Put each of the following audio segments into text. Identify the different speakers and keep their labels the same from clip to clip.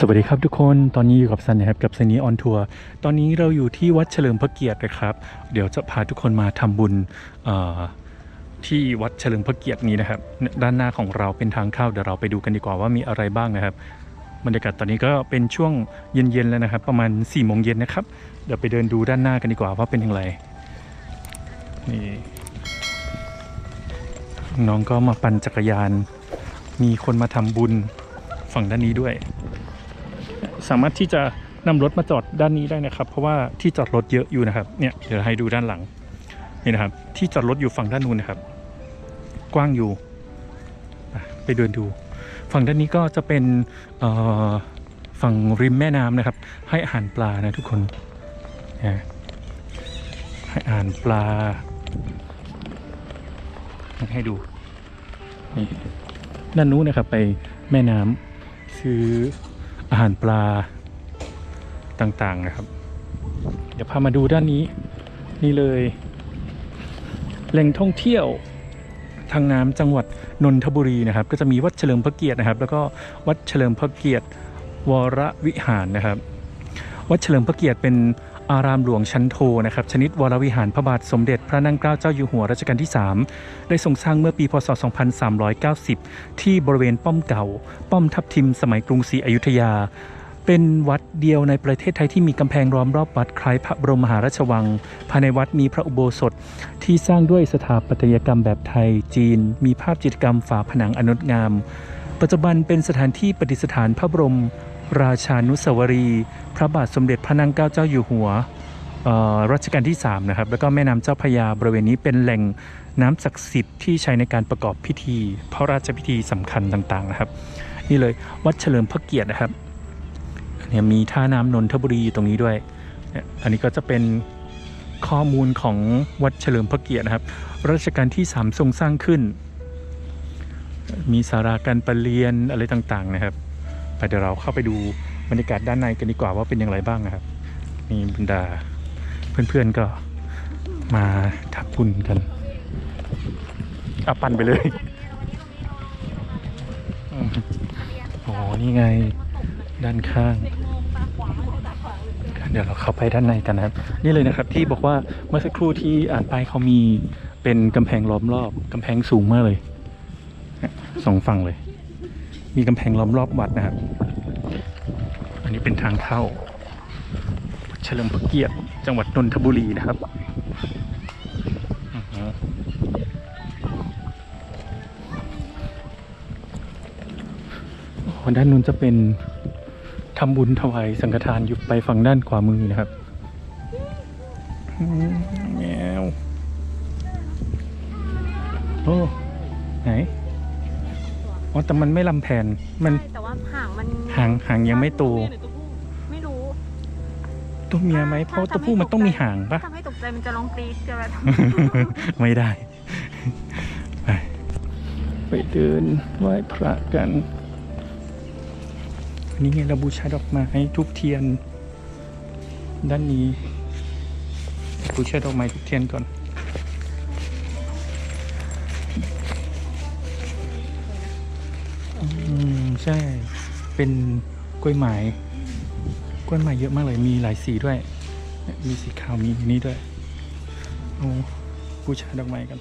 Speaker 1: สวัสดีครับทุกคนตอนนี้อยู่กับซันนะครับกับซันนี้ออนทัวร์ตอนนี้เราอยู่ที่วัดเฉลิมพระเกียรตินะครับ เดี๋ยวจะพาทุกคนมาทำบุญที่วัดเฉลิมพระเกียรตินี้นะครับ ด้านหน้าของเราเป็นทางเข้าเดี๋ยวเราไปดูกันดีกว่าว่ามีอะไรบ้างนะครับบรรยากาศตอนนี้ก็เป็นช่วงเย็นๆแล้วนะครับ ประมาณ4ี่โมงเย็นนะครับเดี๋ยวไปเดินดูด้านหน้ากันดีกว่าว่าเป็นอย่างไรนี่น้องก็มาปั่นจักรยาน มีคนมาทำบุญฝั่งด้านนี้ด้วย สามารถที่จะนำรถมาจอดด้านนี้ได้นะครับ เพราะว่าที่จอดรถเยอะอยู่นะครับเนี่ยเดี๋ยวให้ดูด้านหลังนี่นะครับ ที่จอดรถอยู่ฝั่งด้านนู้นนะครับ กว้างอยู่ ไปเดินดู ฝั่งด้านนี้ก็จะเป็นฝั่งริมแม่น้ำนะครับ ให้อาหารปลานะทุกคนนะให้อาหารปลา ให้ดูนี่ด้านนู้นนะครับไปแม่น้ำซื้อ อาหารปลาต่างๆนะครับ เดี๋ยวพามาดูด้านนี้นี่เลยแหล่งท่องเที่ยวทางน้ำจังหวัดนนทบุรีนะครับ ก็จะมีวัดเฉลิมพระเกียรตินะครับ แล้วก็วัดเฉลิมพระเกียรติวรวิหารนะครับ วัดเฉลิมพระเกียรติเป็น อารามหลวงชั้นโทนะครับชนิดวรวิหารพระบาทสมเด็จพระนั่งเกล้าเจ้าอยู่หัวรัชกาลที่ 3 ได้ทรงสร้างเมื่อปีพศ 2390 ที่บริเวณป้อมเก่า ป้อมทับทิมสมัยกรุงศรีอยุธยา เป็นวัดเดียวในประเทศไทยที่มีกำแพงล้อมรอบวัดคล้ายพระบรมมหาราชวัง ภายในวัดมีพระอุโบสถที่สร้างด้วยสถาปัตยกรรมแบบไทยจีน มีภาพจิตรกรรมฝาผนังอนงดงามปัจจุบันเป็นสถานที่ประดิษฐานพระบรม ราชานุสาวรี พระบาทสมเด็จพระนั่งเกล้าเจ้าอยู่หัวรัชกาลที่ 3 นะครับ แล้วก็แม่น้ำเจ้าพยาบริเวณนี้เป็นแหล่งน้ำศักดิ์สิทธิ์ที่ใช้ในการประกอบพิธี พระราชพิธีสำคัญต่างๆนะครับ นี่เลยวัดเฉลิมพระเกียรตินะครับเนี่ยมีท่าน้ำนนทบุรีอยู่ตรงนี้ด้วยเนี่ยอันนี้ก็จะเป็นข้อมูลของวัดเฉลิมพระเกียรตินะครับรัชกาลที่ 3 ทรงสร้างขึ้น มีสาราการประเรียนอะไรต่างๆนะครับ ไปเดี๋ยวเราเข้าไปดูบรรยากาศด้านในกันดีกว่าว่าเป็นอย่างไรบ้างนะครับมีบรรดาเพื่อนๆก็มาทับบุญกันอาปั่นไปเลยอ๋อนี่ไงด้านข้าง เดี๋ยวเราเข้าไปด้านในกันนะครับ นี่เลยนะครับที่บอกว่าเมื่อสักครู่ที่อ่านไปเขามีเป็นกำแพงล้อมรอบกำแพงสูงมากเลยสองฝั่งเลย มีกำแพงล้อมรอบวัดนะครับ อันนี้เป็นทางเข้า เฉลิมพระเกียรติจังหวัดนนทบุรีนะครับอือฮึอ๋อด้านนู้นจะเป็นทำบุญถวายสังฆทานอยู่ไปฝั่งด้านขวามือนะครับแมวโอ้ แต่มันไม่ลำแผนมัน
Speaker 2: ใช่แต่ว่าหางมัน
Speaker 1: หางหางยังไม่โต
Speaker 2: ไม่รู้
Speaker 1: ตัวเมียไหมเพราะตัวผู้มันต้องมีหางปะ
Speaker 2: ทำให้ตกใจมันจะร้องกรี๊ดจะแบบ
Speaker 1: ไม่ได้ ไปไปเดินไหว้พระกันอันนี่ไงเราบูชาดอกไม้ทุบเทียน ด้านนี้บูชาดอกไม้ทุบเทียนก่อน ช่ เป็นกล้วยไม้กล้วยไม้เยอะมากเลย มีหลายสีด้วย มีสีขาว มีนี่ด้วย โอ้บูชาดอกไม้กัน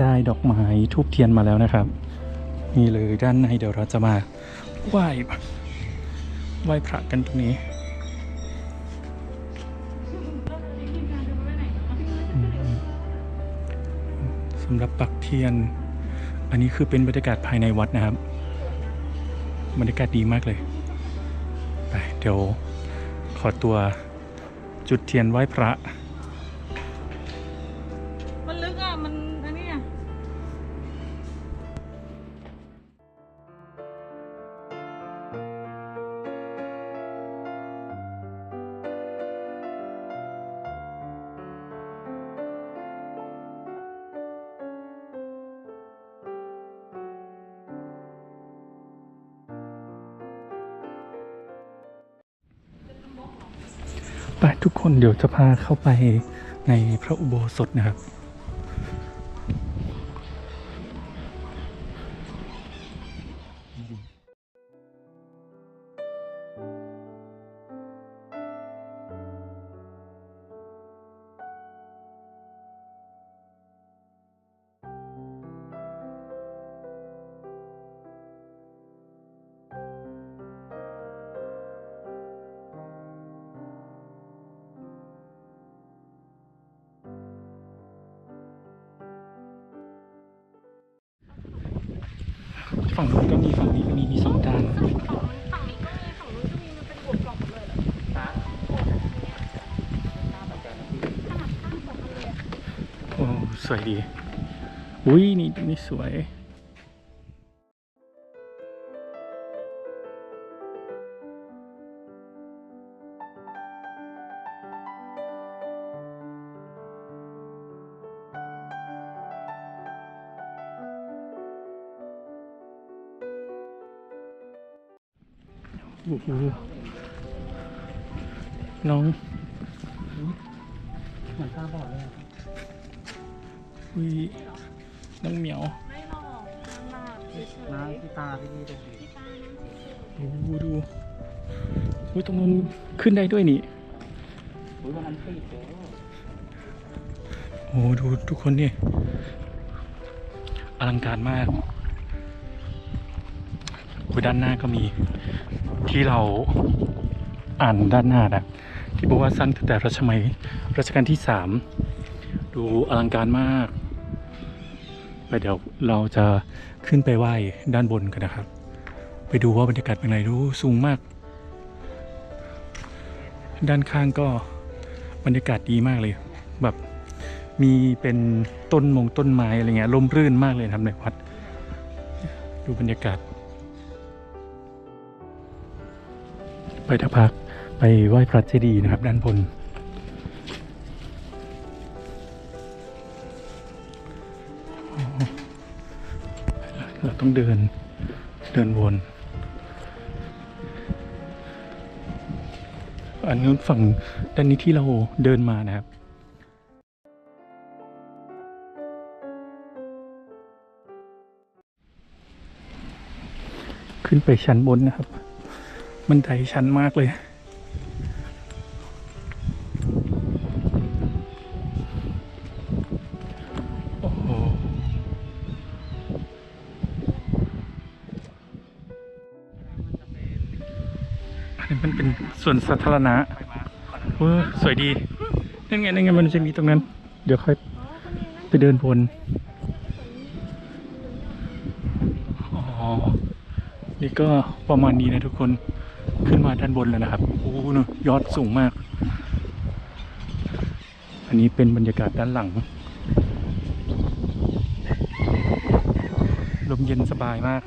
Speaker 1: ได้ดอกไม้ทูบเทียนมาแล้วนะครับ นี่เลยด้านในเดี๋ยวเราจะมาไหว้ไหว้พระกันตรงนี้สำหรับปักเทียน อันนี้คือเป็นบรรยากาศภายในวัดนะครับ บรรยากาศดีมากเลย ไป เดี๋ยวขอตัวจุดเทียนไหว้พระ ไปทุกคนเดี๋ยวจะพาเข้าไปในพระอุโบสถนะครับ ฝั่งนู้นก็มีฝั่งนี้ก็มีมีสองด้าน
Speaker 2: ฝั่งนี้ก็มีฝั่งนู้นก็มีมันเป็นบวกกล่องหมดเลยอ
Speaker 1: โอ้สวยดี อุ้ยนี่ตรงนี้สวย โอ้โหน้อง
Speaker 3: เหมือนตาบอดเลย
Speaker 1: อุ้ยน้องเหมียว
Speaker 2: ไม่หรอกน้ำ
Speaker 3: ที่ตาที่นี่ตรงนี้
Speaker 2: ที่ตาน้ำเฉย
Speaker 1: ดูดูอุ้ยตรงนู้นขึ้นได้ด้วยนี่
Speaker 3: อุ้ยวันปิดเลย
Speaker 1: โอ้ดูทุกคนนี่อลังการมากอุ้ยด้านหน้าก็มี ที่เราอ่านด้านหน้านะที่บอกว่าสร้างตั้งแต่รัชมัยรัชกาลที่สามดูอลังการมากไปเดี๋ยวเราจะขึ้นไปไหว้ด้านบนกันนะครับ ไปดูว่าบรรยากาศเป็นไงดูสูงมาก ด้านข้างก็บรรยากาศดีมากเลย แบบมีเป็นต้นมงต้นไม้อะไรเงี้ยร่มรื่นมากเลยครับในวัด ดูบรรยากาศ ไปทักพักไปไหว้พระเจดีย์นะครับ ด้านบนเราต้องเดินเดินวนอันนู้นฝั่งด้านนี้ที่เราเดินมานะครับขึ้นไปชั้นบนนะครับ มันไดชันมากเลย โอ้โห อันนี้มันเป็นส่วนสาธารณะเออสวยดี นั่นไง นั่นไง มันจะมีตรงนั้น เดี๋ยวค่อยไปเดินบนอ๋อนี่ก็ประมาณนี้นะทุกคน ขึ้นมาด้านบนแล้วนะครับ โอ้โหเนอะยอดสูงมาก อันนี้เป็นบรรยากาศด้านหลัง ลมเย็นสบายมาก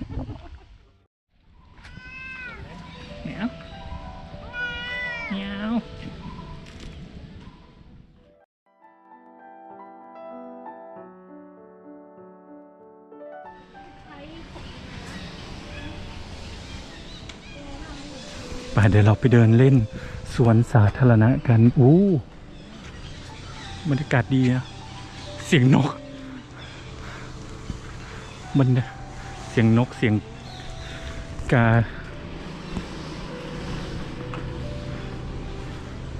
Speaker 1: เดี๋ยวเราไปเดินเล่นสวนสาธารณะกัน อู้บรรยากาศดีนะ เสียงนก มันเสียงนกเสียงกา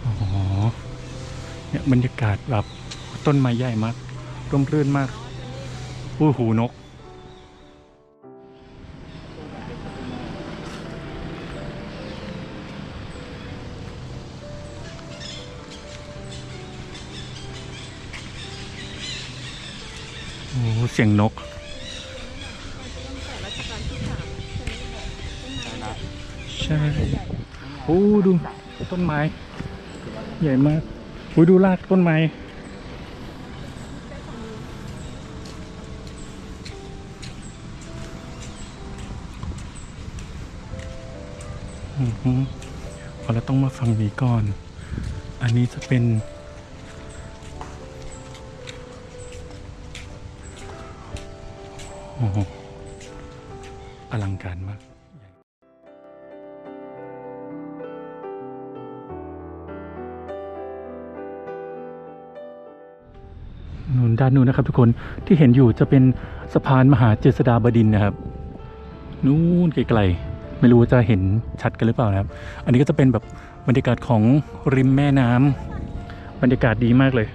Speaker 1: อ๋อเนี่ยบรรยากาศแบบต้นไม้ใหญ่มาก ร่มรื่นมากอู้หูนก เสียงนก ใช่โอ้ดูต้นไม้ ใหญ่มากโอ้ดูรากต้นไม้อือฮึพอเราต้องมาฟังนี้ก่อน อันนี้จะเป็น นู่นด้านนู้นนะครับ ทุกคนที่เห็นอยู่จะเป็นสะพานมหาเจษฎาบดินนะครับ นู่นไกลๆไม่รู้ว่าจะเห็นชัดกันหรือเปล่านะครับ อันนี้ก็จะเป็นแบบบรรยากาศของริมแม่น้ำบรรยากาศดีมากเลย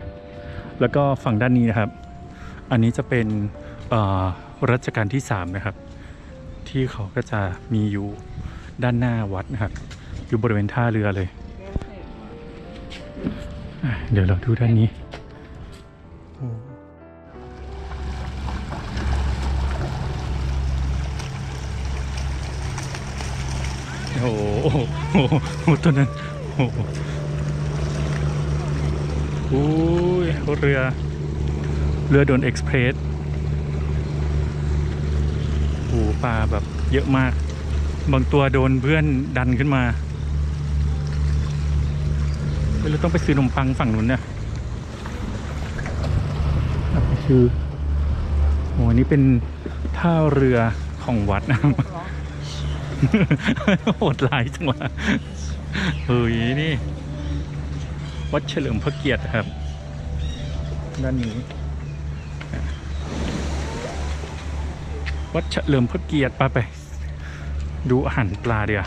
Speaker 1: แล้วก็ฝั่งด้านนี้นะครับ อันนี้จะเป็นรัชกาลที่สามนะครับ ที่เขาก็จะมีอยู่ด้านหน้าวัดนะครับ อยู่บริเวณท่าเรือเลย เดี๋ยวเราดูด้านนี้ โอ้โหตัวนั้นโอ้โหโอ้ยเรือ เรือด่วนเอ็กซ์เพรสโอ้โหปลาแบบเยอะมาก บางตัวโดนเพื่อนดันขึ้นมาเราต้องไปซื้อนมปังฝั่งนู้นเนี่ยคือโอ้โหนนี้เป็นท่าเรือของวัดนะครับ โหดร้ายจังวะเฮ้ยนี่ วัดเฉลิมพระเกียรติครับ ด้านนี้ วัดเฉลิมพระเกียรติไปไป ดูอาหารปลาเดียวา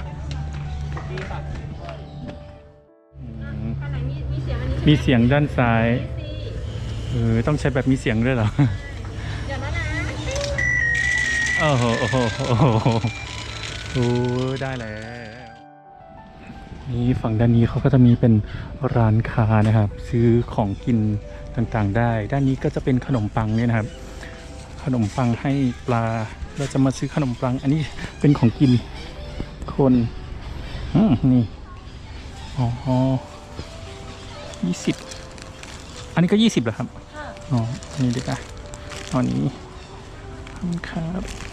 Speaker 1: อืม
Speaker 2: ข้างในมีมีเสียงอันนี้
Speaker 1: มีเสียงด้านซ้าย
Speaker 2: นี่สิ
Speaker 1: เออ ต้องใช้แบบมีเสียงด้วยเหรอ
Speaker 2: เดี๋ยวนะนะ
Speaker 1: โอ้โห โอ้โหโอ้โหโอ้ได้แล้ว นี่ฝั่งด้านนี้เขาก็จะมีเป็นร้านค้านะครับ ซื้อของกินต่างๆ ได้ ด้านนี้ก็จะเป็นขนมปังเนี่ยนะครับ ขนมปังให้ปลา เราจะมาซื้อขนมปัง อันนี้เป็นของกินคนอืมนี่อ๋อยี่สิบอันนี้ก็ยี่สิบเหรอครับ
Speaker 2: ค่ะ
Speaker 1: อ๋อ อันนี้ดีกว่าเอาอันนี้ขอบคุณครับโอ้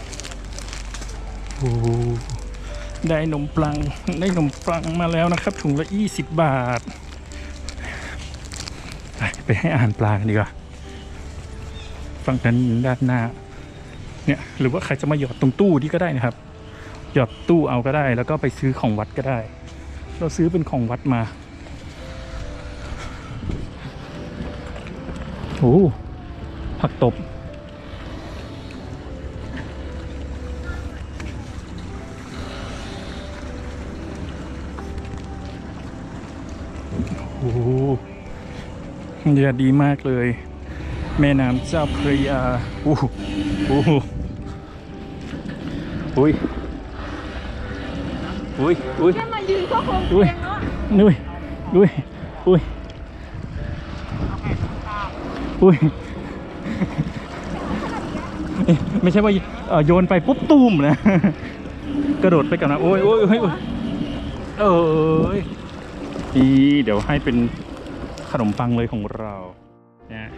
Speaker 1: ได้นมปัง ได้นมปังมาแล้วนะครับ ถุงละยี่สิบบาทไปไปให้อาหารปลากันดีกว่า ฝั่งนั้นด้านหน้า เนี่ย หรือว่าใครจะมาหยอดตรงตู้นี่ก็ได้นะครับ หยอดตู้เอาก็ได้ แล้วก็ไปซื้อของวัดก็ได้ เราซื้อเป็นของวัดมา โอ้ ผักตบ โอ้โหเรือดีมากเลย แม่น้ำเจ้าพระยาโอ้โหโอ้โหอุ้ยอุ้ยอุ้ย
Speaker 2: แค่มายืนก็คง
Speaker 1: อุ้ยอุ้ยอุ้ยอุ้ยอุ้ยไม่ใช่ว่าโยนไปปุ๊บตูมนะ กระโดดไปกับนะโอ้ยโอ้ยโอ้ยโอ้ยเอ้ย ดีเดี๋ยวให้เป็นขนมปังเลยของเราเนี่ย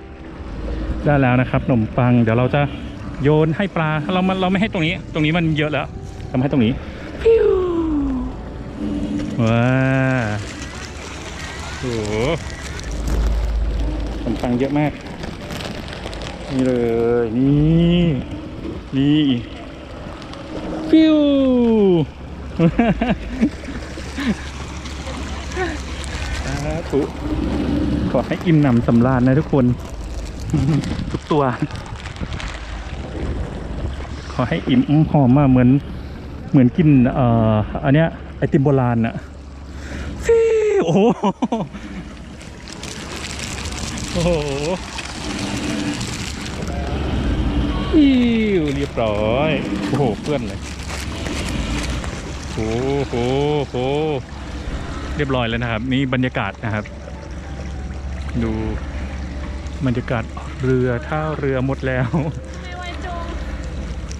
Speaker 1: ได้แล้วนะครับขนมปัง เดี๋ยวเราจะโยนให้ปลาเรามันเราไม่ให้ตรงนี้ ตรงนี้มันเยอะแล้วเรามาให้ตรงนี้ฟิวว้าโอ้โหขนมปังเยอะมาก นี่เลยนี่นี่ฟิวสา ธุขอให้อิ่มหนำสำราญนะทุกคน ทุกตัว ขอให้อิ่มหอมมากเหมือน เหมือนกินเอ่ออันเนี้ยไอติมโบราณอะฟิโอ้โหโอ้โหอิวเรียบร้อย โอ้โหเพื่อนเลยโอ้โหโห เรียบร้อยแล้วนะครับ นี่บรรยากาศนะครับ ดูบรรยากาศเรือท่าเรือหมดแล้ว
Speaker 2: ไม่ไหวจง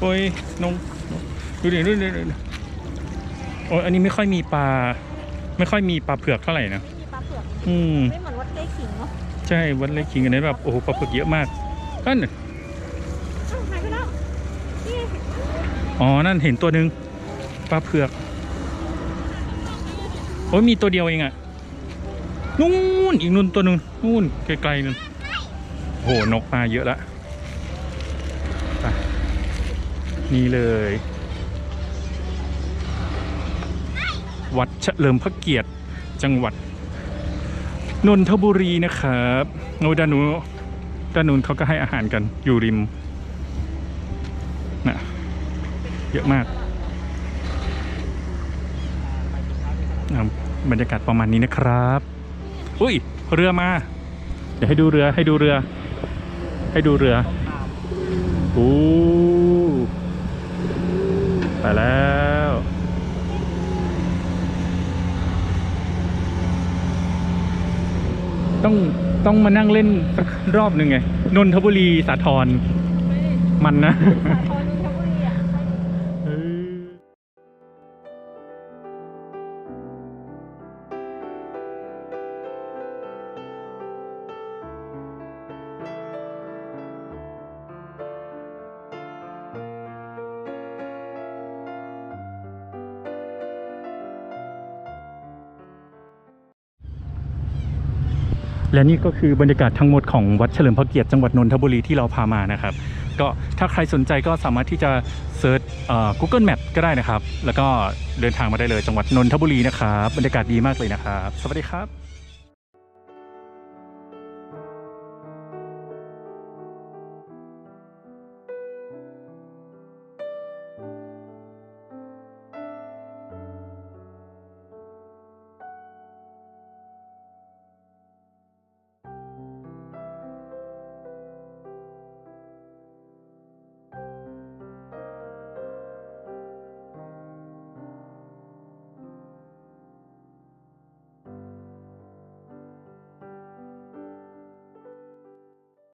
Speaker 1: โอ้ยนงดูดิดูดิดูดิโอ้ยอันนี้ไม่ค่อยมีปลา ไม่ค่อยมีปลาเผือกเท่าไหร่นะ
Speaker 2: ไม่มีปลาเผือก
Speaker 1: อืม
Speaker 2: ไม่เหมือนวัดใกล้ขิงเนาะ
Speaker 1: ใช่วันเล็กคิงอันนี้แบบโอ้โหปลาเผือกเยอะมากนั่นน่ะ
Speaker 2: อ้าวหายไปแล้วนี่
Speaker 1: อ๋อนั่นเห็นตัวหนึ่งปลาเผือกโอ้ยมีตัวเดียวเองอะนู่นอีกนู่นตัวหนึ่งนู่นไกลๆนู่นโอ้โหนกมาเยอะละนี่เลย วัดเฉลิมพระเกียรติจังหวัด นนทบุรีนะครับโอ้ดานูด้านนู้นเขาก็ให้อาหารกันอยู่ริมนะเยอะมากอะ บรรยากาศประมาณนี้นะครับ อุ้ย เรือมา เดี๋ยวให้ดูเรือให้ดูเรือ ให้ดูเรือโอ้ไปแล้วต้องต้องมานั่งเล่นสักรอบหนึ่งไงนนทบุรีสาทร
Speaker 2: มั
Speaker 1: นนะ
Speaker 2: สาทร
Speaker 1: และนี่ก็คือบรรยากาศทั้งหมดของวัดเฉลิมพระเกียรติจังหวัดนนทบุรีที่เราพามานะครับ ก็ถ้าใครสนใจก็สามารถที่จะเซิร์ช Google Map ก็ได้นะครับ แล้วก็เดินทางมาได้เลยจังหวัดนนทบุรีนะครับบรรยากาศดีมากเลยนะครับ สวัสดีครับ